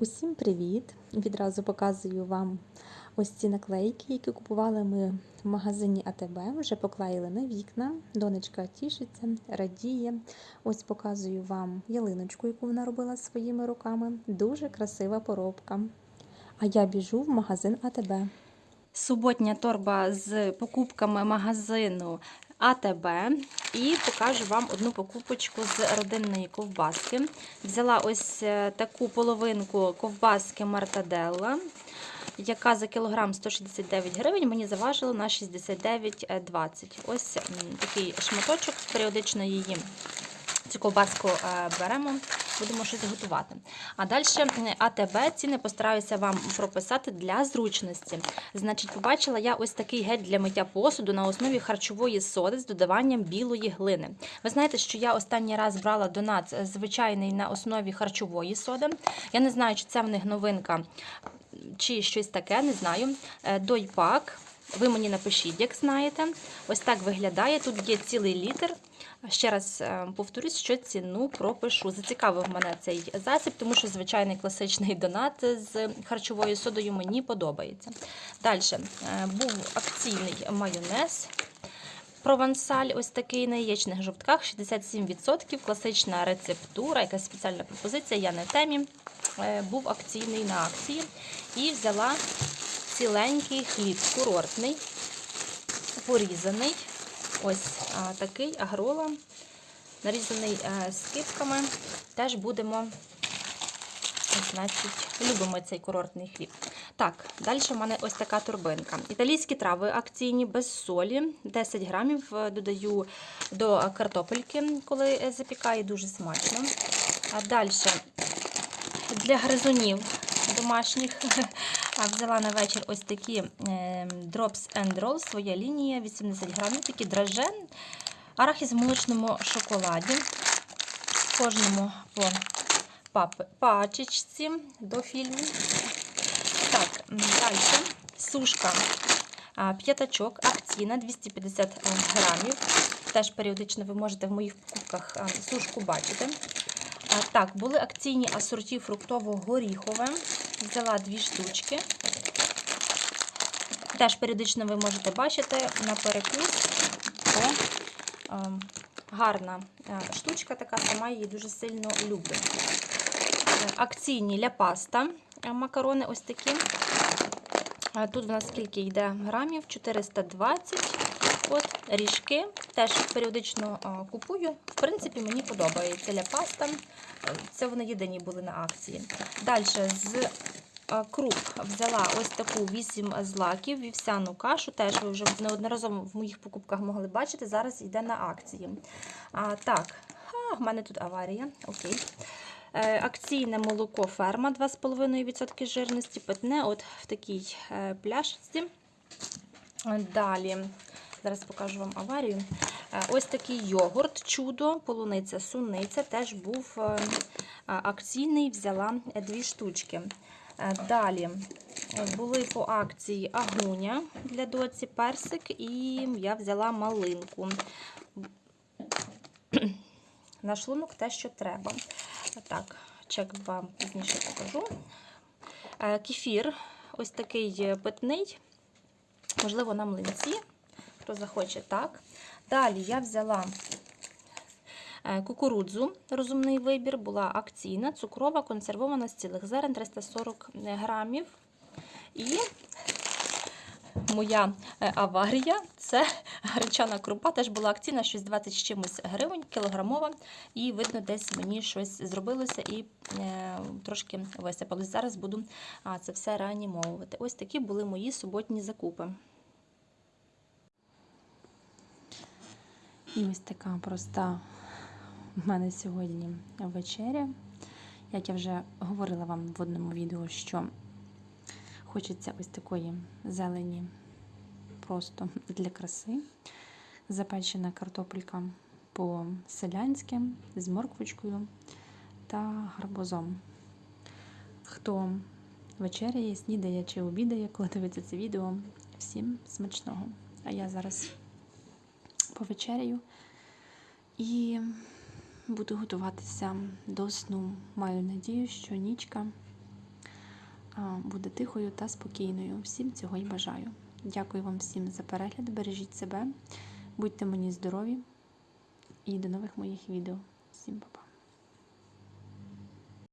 Усім привіт! Відразу показую вам ось ці наклейки, які купували ми в магазині АТБ. Вже поклеїли на вікна. Донечка тішиться, радіє. Ось показую вам ялиночку, яку вона робила своїми руками. Дуже красива поробка. А я біжу в магазин АТБ. Суботня торба з покупками магазину АТБ. І покажу вам одну покупочку з родинної ковбаски. Взяла ось е, таку половинку ковбаски Мартаделла, яка за кілограм 169 гривень мені заважила на 69,20. Ось такий шматочок, періодично її. Цю ковбаску е, беремо, будемо щось готувати. А далі АТБ ціни постараюся вам прописати для зручності. Значить, побачила я ось такий гель для миття посуду на основі харчової соди з додаванням білої глини. Ви знаєте, що я останній раз брала донат звичайний на основі харчової соди. Я не знаю, чи це в них новинка, чи щось таке, не знаю. Е, Дойпак. Ви мені напишіть, як знаєте. Ось так виглядає. Тут є цілий літр. Ще раз е, повторюсь, що ціну пропишу. Зацікавив мене цей засіб, тому що звичайний класичний донат з харчовою содою мені подобається. Далі був акційний майонез. Провансаль, ось такий на яєчних жовтках, 67%, класична рецептура, якась спеціальна пропозиція, я не в темі. Е, Був акційний на акції. І взяла ціленький хліб, курортний, порізаний. Ось а, такий агрола, нарізаний а, скипками. Теж будемо, значить, любимо цей курортний хліб. Так, далі в мене ось така турбинка. Італійські трави акційні без солі. 10 грамів е, додаю до картопельки, коли е, запікаю, дуже смачно. А далі для гризунів домашніх а взяла на вечір ось такі е, Drops and Roll, своя лінія, 80 грамів, такі драже, арахіс в молочному шоколаді. Кожному по пачечці до фільму. Так, далі сушка п'ятачок, акційна 250 грамів. Теж періодично ви можете в моїх покупках сушку бачити. Так, були акційні асорті фруктово-горіхове. Взяла дві штучки. Теж періодично ви можете бачити на перекус. О, е, гарна е, штучка, така сама її дуже сильно люблю. Е, Акційні ля паста. е, Макарони ось такі. Тут в нас скільки йде грамів? 420. От ріжки. Теж періодично купую. В принципі, мені подобається ля паста. Це вони єдині були на акції. Далі з круп взяла ось таку 8 злаків, вівсяну кашу. Теж ви вже неодноразово в моїх покупках могли бачити. Зараз йде на акції. А, так, а, в мене тут аварія. Окей. Е, Акційне молоко ферма 2,5% жирності, питне от в такій е, пляшці. Далі, зараз покажу вам аварію. Е, Ось такий йогурт, чудо, полуниця, суниця, теж був е, акційний, взяла е, дві штучки. Далі були по акції агуня для доці, персик, і я взяла малинку. На шлунок те, що треба. Так, чек вам пізніше покажу. Кефір, ось такий питний, можливо, на млинці, хто захоче так. Далі я взяла е, кукурудзу, розумний вибір, була акційна, цукрова, консервована з цілих зерен 340 грамів. І моя е, аварія це гречана крупа, теж була акційна, щось 20 з чимось гривень, кілограмова. І видно, десь мені щось зробилося і е, трошки висипалось. Зараз буду це все реанімовувати. Ось такі були мої суботні закупи. І ось така проста в мене сьогодні вечеря. Як я вже говорила вам в одному відео, що хочеться ось такої зелені просто для краси. Запечена картопелька по-селянськи з морквочкою та гарбузом. Хто вечеряє, снідає чи обідає, коли дивиться це відео, всім смачного. А я зараз повечеряю і буду готуватися до сну. Маю надію, що нічка буде тихою та спокійною. Всім цього й бажаю. Дякую вам всім за перегляд. Бережіть себе, будьте мені здорові і до нових моїх відео. Всім па-па.